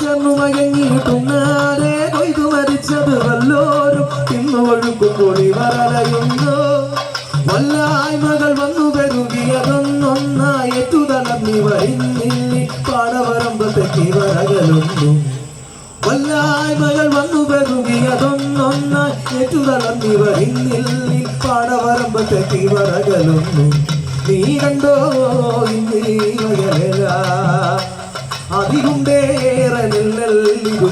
ചേർന്നു മയങ്ങിയിട്ടുണ്ടാരെ കൊയ്തു മരിച്ചത് വല്ലോരും ഇന്ന് ഒഴുകുമ്പോൾ വരലയുന്നു. വല്ലായ്മകൾ വന്നു പെരുകിയതൊന്നൊന്നായി. തളർന്നി വരുന്നില്ലി പാടവരമ്പത്തെത്തി വരകലുന്നു. വല്ലായ്മകൾ വന്നു പെരുകിയതൊന്നൊന്നായി. തളർന്നി വരുന്നില്ലി പാടവരമ്പത്തെത്തി വരകലുന്നു. നീ കണ്ടോ ഇന്നീ വയലാ നെല്ലല്ലിതു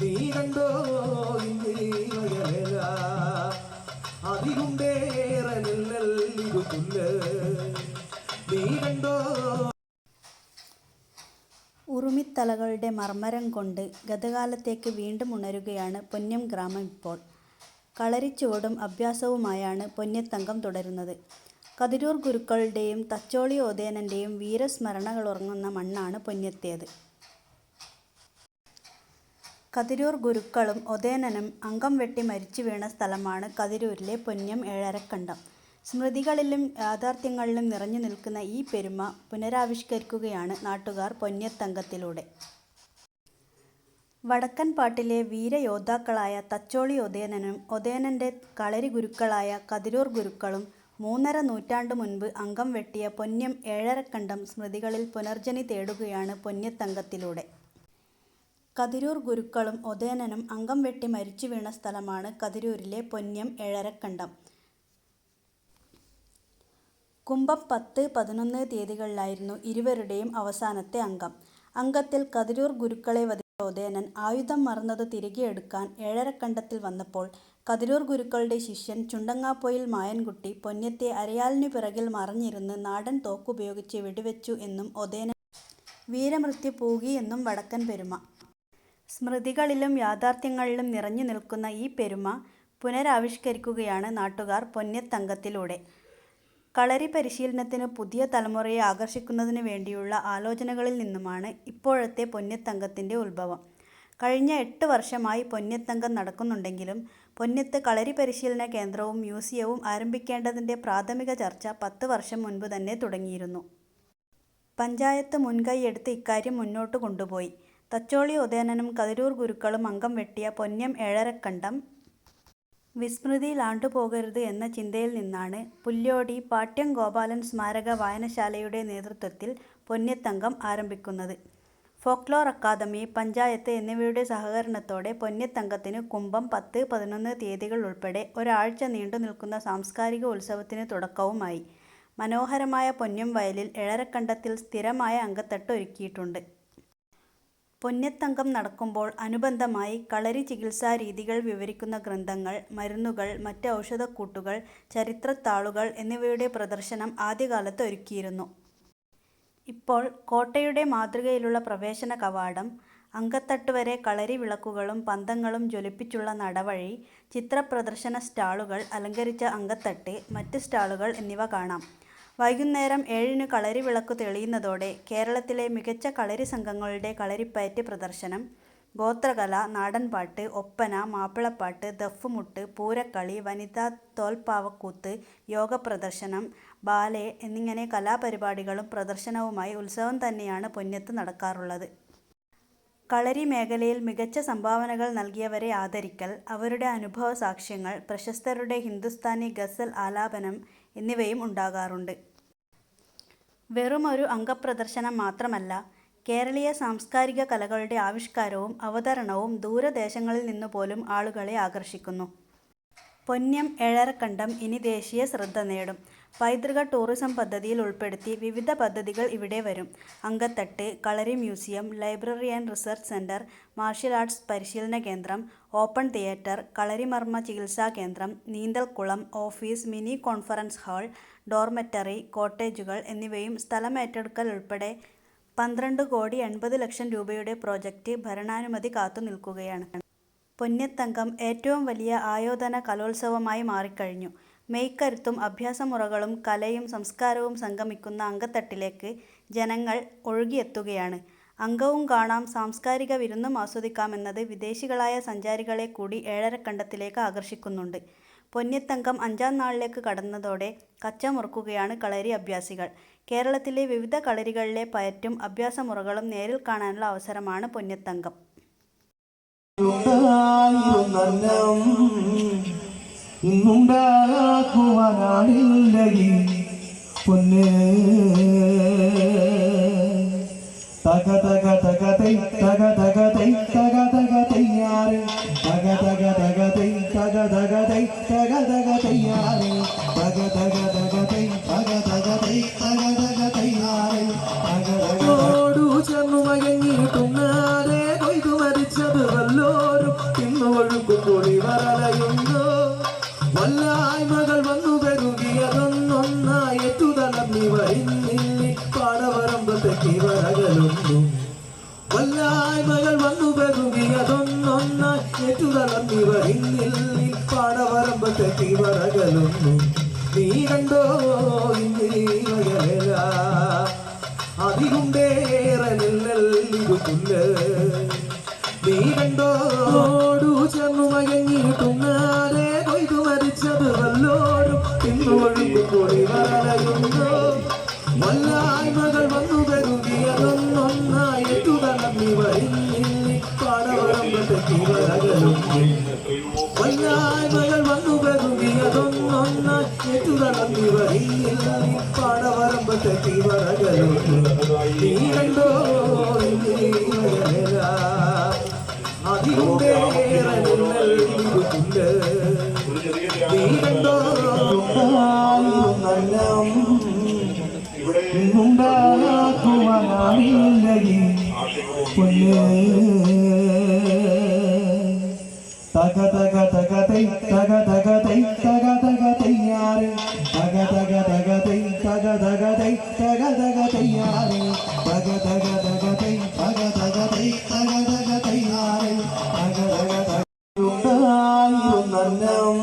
നീ കണ്ടോ അതികുണ്ടേറെ നെല്ലല്ലിതു പുല്ല് നീ കണ്ടോ? ഉറുമിത്തലകളുടെ മർമ്മരം കൊണ്ട് ഗതകാലത്തേക്ക് വീണ്ടും ഉണരുകയാണ് പൊന്നം ഗ്രാമം ഇപ്പോൾ. കളരിച്ചുവടും അഭ്യാസവുമായാണ് പൊന്നത്തങ്കം തുടരുന്നത്. കതിരൂർ ഗുരുക്കളുടെയും തച്ചോളി ഓതേനന്റെയും വീരസ്മരണകളുറങ്ങുന്ന മണ്ണാണ് പൊന്നത്തേത് കതിരൂർ ഗുരുക്കളും ഒതേനനും അംഗം വെട്ടി മരിച്ചു വീണ സ്ഥലമാണ് കതിരൂരിലെ പൊന്നം ഏഴരക്കണ്ടം. സ്മൃതികളിലും യാഥാർത്ഥ്യങ്ങളിലും നിറഞ്ഞു നിൽക്കുന്ന ഈ പെരുമ പുനരാവിഷ്കരിക്കുകയാണ് നാട്ടുകാർ പൊന്നത്തങ്കത്തിലൂടെ വടക്കൻ പാട്ടിലെ വീരയോദ്ധാക്കളായ തച്ചോളി ഒതേനനും ഒതേനന്റെ കളരി ഗുരുക്കളായ കതിരൂർ ഗുരുക്കളും മൂന്നര നൂറ്റാണ്ട് മുൻപ് അംഗം വെട്ടിയ പൊന്നം ഏഴരക്കണ്ടം സ്മൃതികളിൽ പുനർജനി തേടുകയാണ് പൊന്നത്തങ്കത്തിലൂടെ കതിരൂർ ഗുരുക്കളും ഒതേനനും അംഗം വെട്ടി മരിച്ചു വീണ സ്ഥലമാണ് കതിരൂരിലെ പൊന്നം ഏഴരക്കണ്ടം. കുംഭം പത്ത് പതിനൊന്ന് തീയതികളിലായിരുന്നു ഇരുവരുടെയും അവസാനത്തെ അംഗം. അംഗത്തിൽ കതിരൂർ ഗുരുക്കളെ വധിച്ച ഒതേനൻ ആയുധം മറന്നത് തിരികെ എടുക്കാൻ ഏഴരക്കണ്ടത്തിൽ വന്നപ്പോൾ കതിരൂർ ഗുരുക്കളുടെ ശിഷ്യൻ ചുണ്ടങ്ങാപ്പൊയിൽ മായൻകുട്ടി പൊന്നത്തെ അരയാലിനു പിറകിൽ മറഞ്ഞിരുന്ന് നാടൻ തോക്കുപയോഗിച്ച് വെടിവെച്ചു എന്നും ഒതേനൻ വീരമൃത്യു പൂകി എന്നും വടക്കൻ പെരുമ. സ്മൃതികളിലും യാഥാർത്ഥ്യങ്ങളിലും നിറഞ്ഞു നിൽക്കുന്ന ഈ പെരുമ പുനരാവിഷ്കരിക്കുകയാണ് നാട്ടുകാർ പൊന്നത്തങ്കത്തിലൂടെ കളരി പരിശീലനത്തിന് പുതിയ തലമുറയെ ആകർഷിക്കുന്നതിന് വേണ്ടിയുള്ള ആലോചനകളിൽ നിന്നുമാണ് ഇപ്പോഴത്തെ പൊന്നത്തങ്കത്തിന്റെ ഉത്ഭവം. കഴിഞ്ഞ എട്ട് വർഷമായി പൊന്നത്തങ്കം നടക്കുന്നുണ്ടെങ്കിലും പൊന്നത്ത് കളരി പരിശീലന കേന്ദ്രവും മ്യൂസിയവും ആരംഭിക്കേണ്ടതിന്റെ പ്രാഥമിക ചർച്ച പത്ത് വർഷം മുൻപ് തന്നെ തുടങ്ങിയിരുന്നു. പഞ്ചായത്ത് മുൻകൈയെടുത്ത് ഇക്കാര്യം മുന്നോട്ട് കൊണ്ടുപോയി. തച്ചോളി ഉദയനനും കതിരൂർ ഗുരുക്കളും അംഗം വെട്ടിയ പൊന്നം ഏഴരക്കണ്ടം. വിസ്മൃതിയിലാണ്ടുപോകരുത് എന്ന ചിന്തയിൽ നിന്നാണ് പുല്യോടി പാട്യം ഗോപാലൻ സ്മാരക വായനശാലയുടെ നേതൃത്വത്തിൽ പൊന്നത്തങ്കം ആരംഭിക്കുന്നത്. ഫോക്ലോർ അക്കാദമി പഞ്ചായത്ത് എന്നിവയുടെ സഹകരണത്തോടെ പൊന്നത്തങ്കത്തിന് കുംഭം പത്ത് പതിനൊന്ന് തീയതികൾ ഉൾപ്പെടെ ഒരാഴ്ച നീണ്ടു നിൽക്കുന്ന സാംസ്കാരിക ഉത്സവത്തിന് തുടക്കവുമായി. മനോഹരമായ പൊന്നം വയലിൽ ഏഴരക്കണ്ടത്തിൽ സ്ഥിരമായ അങ്കത്തട്ട് ഒരുക്കിയിട്ടുണ്ട്. പൊന്നത്തങ്കം നടക്കുമ്പോൾ അനുബന്ധമായി കളരി ചികിത്സാ രീതികൾ വിവരിക്കുന്ന ഗ്രന്ഥങ്ങൾ മരുന്നുകൾ മറ്റ് ഔഷധക്കൂട്ടുകൾ ചരിത്രത്താളുകൾ എന്നിവയുടെ പ്രദർശനം ആദ്യകാലത്ത് ഒരുക്കിയിരുന്നു. ഇപ്പോൾ കോട്ടയുടെ മാതൃകയിലുള്ള പ്രവേശന കവാടം അങ്കത്തട്ട് വരെ കളരി വിളക്കുകളും പന്തങ്ങളും ജ്വലിപ്പിച്ചുള്ള നടവഴി ചിത്രപ്രദർശന സ്റ്റാളുകൾ അലങ്കരിച്ച അങ്കത്തട്ട് മറ്റ് സ്റ്റാളുകൾ എന്നിവ കാണാം. വൈകുന്നേരം ഏഴിന് കളരി വിളക്ക് തെളിയുന്നതോടെ കേരളത്തിലെ മികച്ച കളരി സംഘങ്ങളുടെ കളരിപ്പയറ്റ് പ്രദർശനം ഗോത്രകല നാടൻപാട്ട് ഒപ്പന മാപ്പിളപ്പാട്ട് ദഫ്മുട്ട് പൂരക്കളി വനിതാ തോൽപ്പാവക്കൂത്ത് യോഗ പ്രദർശനം ബാലെ എന്നിങ്ങനെ കലാപരിപാടികളും പ്രദർശനവുമായി ഉത്സവം തന്നെയാണ് പൊന്നത്ത് നടക്കാറുള്ളത്. കളരി മേഖലയിൽ മികച്ച സംഭാവനകൾ നൽകിയവരെ ആദരിക്കൽ അവരുടെ അനുഭവ സാക്ഷ്യങ്ങൾ പ്രശസ്തരുടെ ഹിന്ദുസ്ഥാനി ഗസൽ ആലാപനം എന്നിവയും ഉണ്ടാകാറുണ്ട്. ഒരു അംഗപ്രദർശനം മാത്രമല്ല കേരളീയ സാംസ്കാരിക കലകളുടെ ആവിഷ്കാരവും അവതരണവും ദൂരദേശങ്ങളിൽ നിന്നു പോലും ആളുകളെ ആകർഷിക്കുന്നു. പൊന്നം ഏഴരക്കണ്ടം ഇനി ദേശീയ ശ്രദ്ധ നേടും. പൈതൃക ടൂറിസം പദ്ധതിയിൽ ഉൾപ്പെടുത്തി വിവിധ പദ്ധതികൾ ഇവിടെ വരും Ankathattu kalari museum library and research centre martial arts പരിശീലന കേന്ദ്രം ഓപ്പൺ തിയേറ്റർ കളരിമർമ്മ ചികിത്സാ കേന്ദ്രം നീന്തൽക്കുളം office mini conference hall dormitory കോട്ടേജുകൾ എന്നിവയും സ്ഥലം ഏറ്റെടുക്കൽ ഉൾപ്പെടെ പന്ത്രണ്ട് കോടി എൺപത് ലക്ഷം രൂപയുടെ പ്രോജക്റ്റ് ഭരണാനുമതി കാത്തു നിൽക്കുകയാണ് പൊന്നത്തങ്കം ഏറ്റവും വലിയ ആയോധന കലോത്സവമായി മാറിക്കഴിഞ്ഞു. മെയ്ക്കരുത്തും അഭ്യാസമുറകളും കലയും സംസ്കാരവും സംഗമിക്കുന്ന അങ്കത്തട്ടിലേക്ക് ജനങ്ങൾ ഒഴുകിയെത്തുകയാണ്. അങ്കവും കാണാം സാംസ്കാരിക വിരുന്നും ആസ്വദിക്കാമെന്നത് വിദേശികളായ സഞ്ചാരികളെ കൂടി ഏഴരക്കണ്ടത്തിലേക്ക് ആകർഷിക്കുന്നുണ്ട്. പൊന്നിത്തങ്കം അഞ്ചാം നാളിലേക്ക് കടന്നതോടെ കച്ചമുറുക്കുകയാണ് കളരി അഭ്യാസികൾ. കേരളത്തിലെ വിവിധ കളരികളിലെ പയറ്റും അഭ്യാസമുറകളും നേരിൽ കാണാനുള്ള അവസരമാണ് പൊന്നിത്തങ്കം. ഉണ്ടായിരുന്നന്നം ഇന്നുണ്ടാക്കുവാനാണില്ല ഈ പൊന്ന്. തക തക തക തൈ തക തക വല്ലായ്മകൾ വന്നു പെരുകിയതൊന്നൊന്നായി എത്തുതലമ്മി വരിന്നില്ലി പാടവരമ്പത്തേക്ക് വരകലുന്നു. വല്ലായ്മകൾ വന്നു പെരുകിയതൊന്നൊന്നായി എത്തുതലമ്മി വരിന്നില്ലി പാടവരമ്പത്തേക്ക് വരകലുന്നു. നീ കണ്ടോ അതിലുണ്ടേറെ നെല്ലല്ലിതു പുല്ല് നീ കണ്ടോടു ചെന്നു മയങ്ങിയിട്ടുന്നാലേ മരിച്ചത് വല്ലോരും ഇന്നു ഒഴുകും പൊടി വരയുന്നു വല്ലായ്മകൾ വന്നു പെരുകിയതൊന്നൊന്നായി എത്തുതളമ്മി വരിന്നില്ലി പാടവരമ്പത്തേക്ക് വരകലുന്നു വല്ലായ്മകൾ വന്നു പെരുകിയതൊന്നൊന്നായി എത്തുതളമ്മി വരിന്നില്ലി പാടവരമ്പത്തേക്ക് വരകലുന്നു നീ കണ്ടോ ഇന്നീ വയല തക തക തക തൈ തക തക തൈ തക തക തയ്യാറ് തക തക തക തൈ തക തക തൈ തക തക തയ്യാറ് തക തക തക തൈ തക തക തൈ തക തക തയ്യാറ് തക തക തക ഉണ്ടായിരുന്നന്നം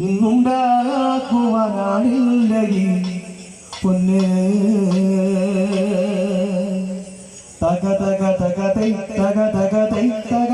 ഇന്നുണ്ടാക്കുവാനാണില്ല ഈ പൊന്ന്. തക തക തക തൈ തക തക തൈ തക